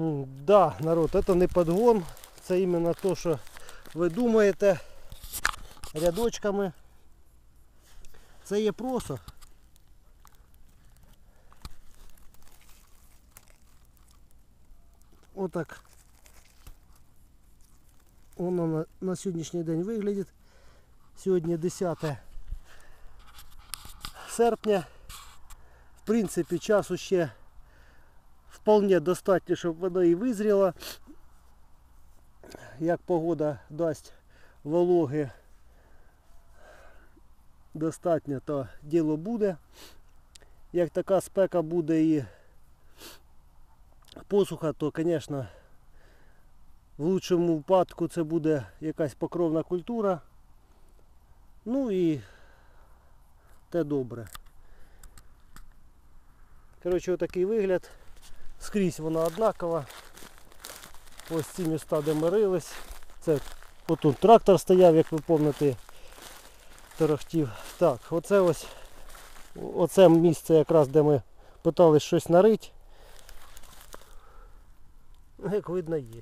Да, народ, это не подгон. Це іменно то, що ви думаєте рядочками. Це є просто. Отак. Воно на, на сьогоднішній день виглядить. Сьогодні 10 серпня. В принципі, часу ще вполне достатньо, щоб воно і визріло. Як погода дасть вологи достатньо, то діло буде. Як така спека буде і посуха, то, звісно, в лучшому випадку це буде якась покровна культура. Ну і те добре. Коротше, отакий вигляд. Скрізь вона однакова. Ось ці міста, де ми рились. Це отут трактор стояв, як ви пам'ятаєте, торохтів. Так, оце ось оце місце якраз, де ми питались щось нарити. Як видно, є.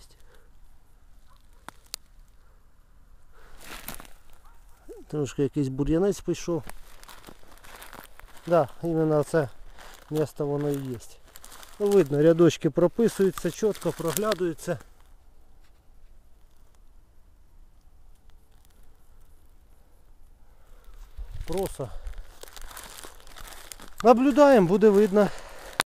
Трошки якийсь бур'янець пішов. Так, да, іменно це місце воно і є. Ну, видно, рядочки прописуються, чітко проглядуються. Просто. Наблюдаємо, буде видно.